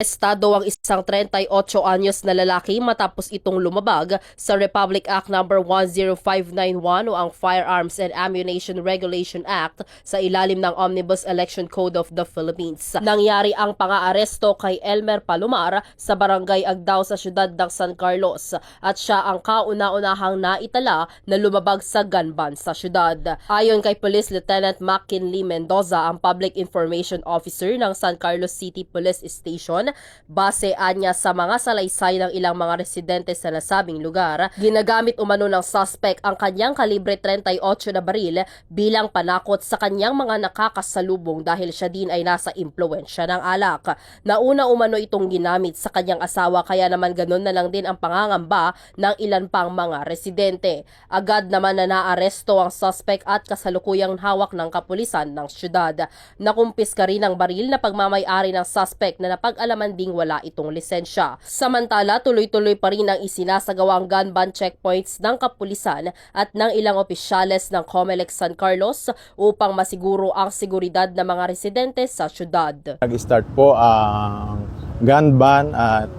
Estado ang isang 38 anyos na lalaki matapos itong lumabag sa Republic Act No. 10591 o ang Firearms and Ammunition Regulation Act sa ilalim ng Omnibus Election Code of the Philippines. Nangyari ang pang-aaresto kay Elmer Palomar sa Barangay Agdao sa siyudad ng San Carlos at siya ang kauna-unahang naitala na lumabag sa gun ban sa siyudad. Ayon kay Police Lieutenant McKinley Mendoza, ang Public Information Officer ng San Carlos City Police Station, base anya sa mga salaysay ng ilang mga residente sa nasabing lugar, ginagamit umano ng suspect ang kanyang kalibre 38 na baril bilang panakot sa kanyang mga nakakasalubong dahil siya din ay nasa impluensya ng alak. Nauna umano itong ginamit sa kanyang asawa kaya naman ganun na lang din ang pangangamba ng ilan pang mga residente. Agad naman na naaresto ang suspect at kasalukuyang hawak ng kapulisan ng syudad. Nakumpis ka rin ang baril na pagmamayari ng suspect na napag-alaman ding wala itong lisensya. Samantala, tuloy-tuloy pa rin ang isinasagawang gun ban checkpoints ng kapulisan at ng ilang opisyales ng COMELEC San Carlos upang masiguro ang seguridad ng mga residente sa syudad. Nag-start po ang gun ban at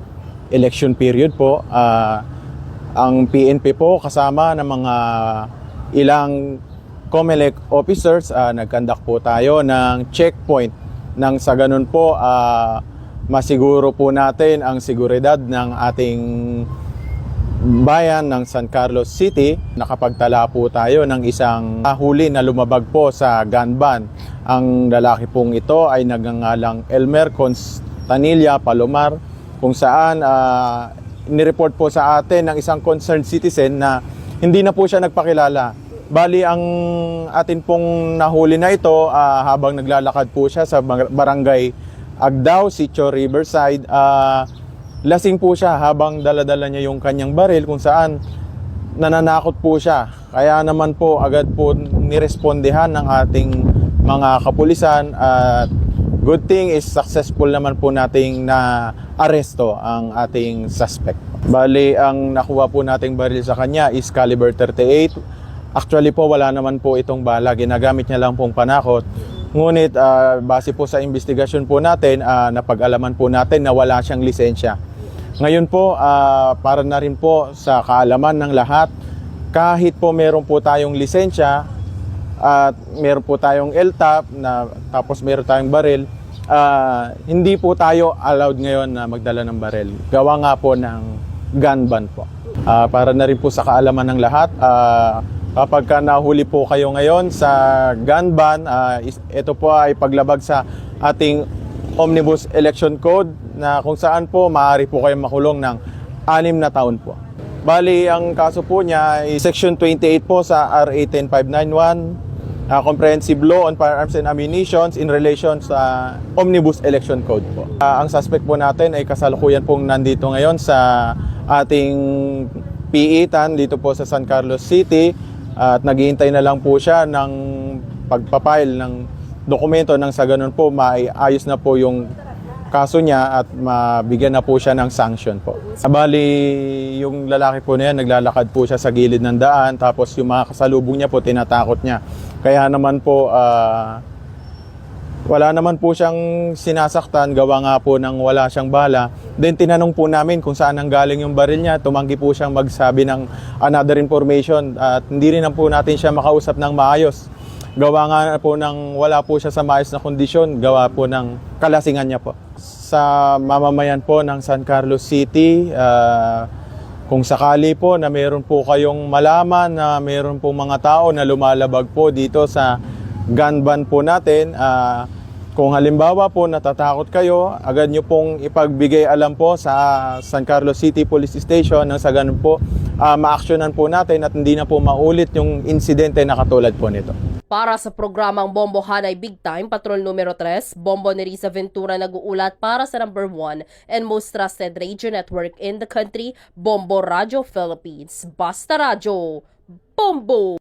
election period po. Ah, ang PNP po kasama ng mga ilang COMELEC officers, ah, nag-conduct po tayo ng checkpoint nang sa ganun po ah, masiguro po natin ang seguridad ng ating bayan ng San Carlos City. Nakapagtala po tayo ng isang huli na lumabag po sa gun ban. Ang lalaki pong ito ay nagangalang Elmer Constanilla Palomar kung saan ah, nireport po sa atin ng isang concerned citizen na hindi na po siya nagpakilala. Bali ang atin pong nahuli na ito ah, habang naglalakad po siya sa bar- barangay Agdao, Sitio Riverside. ah, lasing po siya habang daladala niya yung kanyang baril kung saan nananakot po siya. Kaya naman po agad po nirespondehan ng ating mga kapulisan at good thing is successful naman po nating na aresto ang ating suspect. Bali, ang nakuha po nating baril sa kanya is caliber 38. Actually po wala naman po itong bala, ginagamit niya lang pong panakot. Ngunit ah, base po sa investigasyon po natin, ah, napag-alaman po natin na wala siyang lisensya. Ngayon po, ah, para na rin po sa kaalaman ng lahat, kahit po meron po tayong lisensya at meron po tayong LTAP na tapos meron tayong baril, ah, hindi po tayo allowed ngayon na magdala ng baril. Gawa nga po ng gun ban po. Ah, para na rin po sa kaalaman ng lahat, ah, kapag ka nahuli po kayo ngayon sa gun ban, is- ito po ay paglabag sa ating Omnibus Election Code na kung saan po maaari po kayong makulong ng anim na taon po. Bali, ang kaso po niya ay Section 28 po sa RA 10591, uh, Comprehensive Law on Firearms and Ammunitions in relation sa Omnibus Election Code po. Ah, ang suspect po natin ay kasalukuyan pong nandito ngayon sa ating PE-TAN dito po sa San Carlos City at naghihintay na lang po siya ng pagpapile ng dokumento nang sa ganun po maiayos na po yung kaso niya at mabigyan na po siya ng sanction po. Bali, yung lalaki po na yan, naglalakad po siya sa gilid ng daan tapos yung mga kasalubong niya po, tinatakot niya. Kaya naman po, ah, wala naman po siyang sinasaktan, gawa nga po ng wala siyang bala. Then tinanong po namin kung saan ang galing yung baril niya, tumanggi po siyang magsabi ng another information at hindi rin po natin siya makausap ng maayos. Gawa nga po ng wala po siya sa maayos na kondisyon, gawa po ng kalasingan niya po. Sa mamamayan po ng San Carlos City, ah, kung sakali po na meron po kayong malaman na meron po mga tao na lumalabag po dito sa gun ban po natin, ah, kung halimbawa po natatakot kayo, agad nyo pong ipagbigay alam po sa San Carlos City Police Station nang sa ganun po ah, ma-actionan po natin at hindi na po maulit yung insidente na katulad po nito. Para sa programang Bombo Hanay Big Time, Patrol numero 3, Bombo ni Risa Ventura nag-uulat para sa number 1 and most trusted radio network in the country, Bombo Radio Philippines. Basta Radio, Bombo!